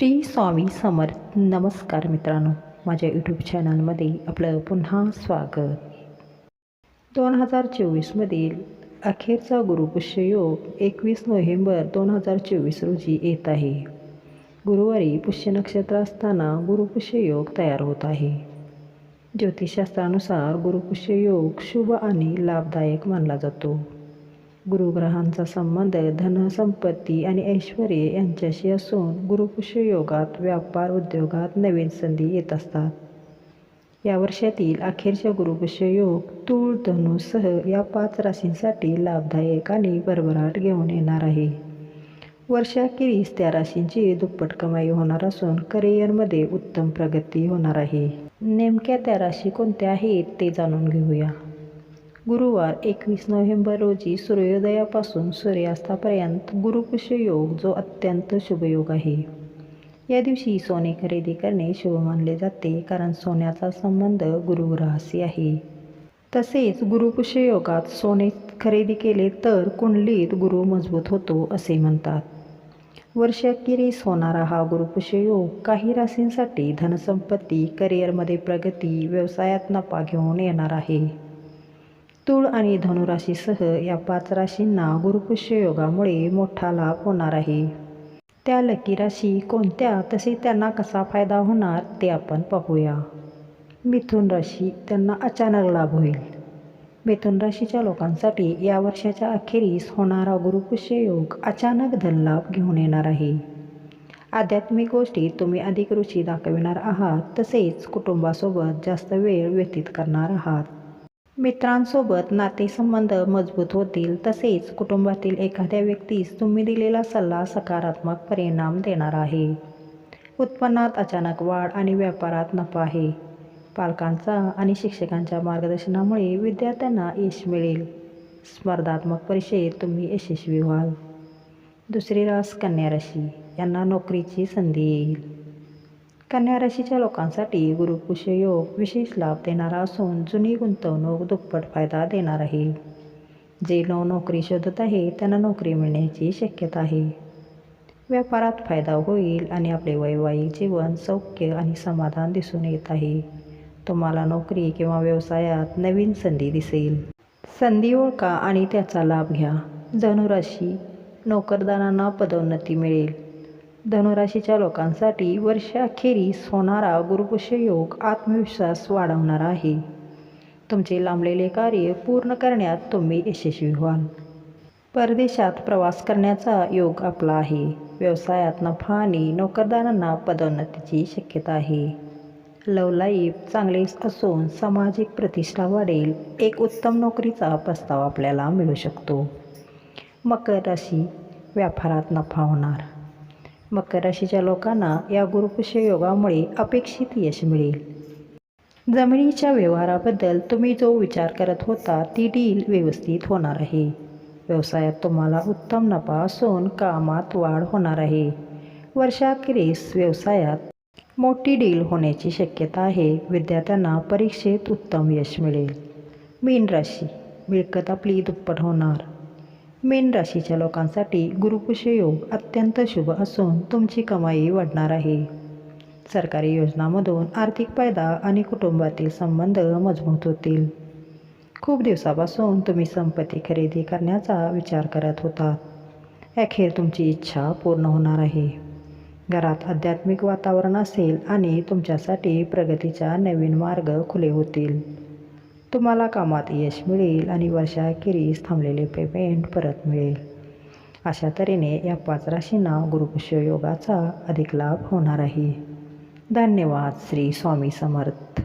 श्री स्वामी समर्थ. नमस्कार मित्रांनो. माझ्या यूट्यूब चॅनलमध्ये आपलं पुन्हा स्वागत. दोन हजार चोवीसमधील अखेरचा गुरुपुष्य योग एकवीस नोव्हेंबर दोन हजार चोवीस रोजी येत आहे. गुरुवारी पुष्य नक्षत्र असताना गुरुपुष्य योग तयार होत आहे. ज्योतिषशास्त्रानुसार गुरुपुष्य योग शुभ आणि लाभदायक मानला जातो. गुरुग्रहांचा संबंध धन संपत्ती आणि ऐश्वर यांच्याशी असून गुरुपुष्य योगात व्यापार उद्योगात नवीन संधी येत असतात. या वर्षातील अखेरच्या गुरुपुष्य योग तूळ धनुसह या पाच राशींसाठी लाभदायक आणि भरभराट घेऊन येणार आहे. वर्षाखेरीस त्या राशींची दुप्पट कमाई होणार असून करिअरमध्ये उत्तम प्रगती होणार आहे. नेमक्या त्या राशी कोणत्या आहेत ते जाणून घेऊया. गुरुवार एकवीस नोव्हेंबर रोजी सूर्योदयापासून सूर्यास्तापर्यंत गुरुपुष्य योग जो अत्यंत शुभयोग आहे. या दिवशी सोने खरेदी करणे शुभ मानले जाते कारण सोन्याचा संबंध गुरुग्रहाशी आहे. तसेच गुरुपुष्य योगात सोने खरेदी केले तर कुंडलीत गुरु मजबूत होतो असे म्हणतात. वर्षाखेरीस होणारा हा गुरुपुष्य योग काही राशींसाठी धनसंपत्ती करिअरमध्ये प्रगती व्यवसायात नफा घेऊन येणार आहे. तूळ आणि धनुराशीसह या पाच राशींना गुरुपुष्य योगामुळे मोठा लाभ होणार आहे. त्या लकी राशी कोणत्या तसे त्यांना कसा फायदा होणार ते आपण पाहूया. मिथुन राशी त्यांना अचानक लाभ होईल. मिथुन राशीच्या लोकांसाठी या वर्षाच्या अखेरीस होणारा गुरुपुष्य योग अचानक धनलाभ घेऊन येणार आहे. आध्यात्मिक गोष्टीत तुम्ही अधिक रुची दाखविणार आहात तसेच कुटुंबासोबत जास्त वेळ व्यतीत करणार आहात. मित्रांसोबत नातेसंबंध मजबूत होतील तसेच कुटुंबातील एखाद्या व्यक्तीस तुम्ही दिलेला सल्ला सकारात्मक परिणाम देणार आहे. उत्पन्नात अचानक वाढ आणि व्यापारात नफा आहे. पालकांचा आणि शिक्षकांच्या मार्गदर्शनामुळे विद्यार्थ्यांना यश मिळेल. स्पर्धात्मक परीक्षेत तुम्ही यशस्वी व्हाल. दुसरी रास कन्या राशी. यांना नोकरीची संधी येईल. कन्या राशीच्या लोकांसाठी गुरुपुष्य योग विशेष लाभ देणारा असून जुनी गुंतवणूक दुप्पट फायदा देणार आहे. जे नव नोकरी शोधत आहे त्यांना नोकरी मिळण्याची शक्यता आहे. व्यापारात फायदा होईल आणि आपले वैवाहिक जीवन सौख्य आणि समाधान दिसून येत आहे. तुम्हाला नोकरी किंवा व्यवसायात नवीन संधी दिसेल. संधी ओळखा आणि त्याचा लाभ घ्या. धनुराशी नोकरदारांना पदोन्नती मिळेल. धनुराशीच्या लोकांसाठी वर्षाखेरीस होणारा गुरुपुष्य योग आत्मविश्वास वाढवणार आहे. तुमचे लांबलेले कार्य पूर्ण करण्यात तुम्ही यशस्वी व्हाल. परदेशात प्रवास करण्याचा योग आपला आहे. व्यवसायात नफा आणि नोकरदारांना पदोन्नतीची शक्यता आहे. लव लाईफ चांगलेच असून सामाजिक प्रतिष्ठा वाढेल एक उत्तम नोकरीचा प्रस्ताव आपल्याला मिळू शकतो. मकर राशी व्यापारात नफा होणार. मकर राशीच्या लोकांना या गुरुपुष्य योगामुळे अपेक्षित यश मिळेल. जमिनीच्या व्यवहाराबद्दल तुम्ही जो विचार करत होता ती डील व्यवस्थित होणार आहे. व्यवसायात तुम्हाला उत्तम नफा असून कामात वाढ होणार आहे. वर्षाखेरीस व्यवसायात मोठी डील होण्याची शक्यता आहे. विद्यार्थ्यांना परीक्षेत उत्तम यश मिळेल. मीन राशी मिळकत आपली दुप्पट होणार. मीन राशीच्या लोकांसाठी गुरुकुश योग अत्यंत शुभ असून तुमची कमाई वाढणार आहे. सरकारी योजनामधून आर्थिक फायदा आणि कुटुंबातील संबंध मजबूत होतील. खूप दिवसापासून तुम्ही संपत्ती खरेदी करण्याचा विचार करत होता. अखेर तुमची इच्छा पूर्ण होणार आहे. घरात आध्यात्मिक वातावरण असेल आणि तुमच्यासाठी प्रगतीचा नवीन मार्ग खुले होतील. तुम्हाला कामात यश मिळेल आणि वर्षाखेरीस थांबलेले पेमेंट परत मिळेल. अशा तऱ्हेने या पाच राशींना गुरुपुष्य योगाचा अधिक लाभ होणार आहे धन्यवाद श्री स्वामी समर्थ.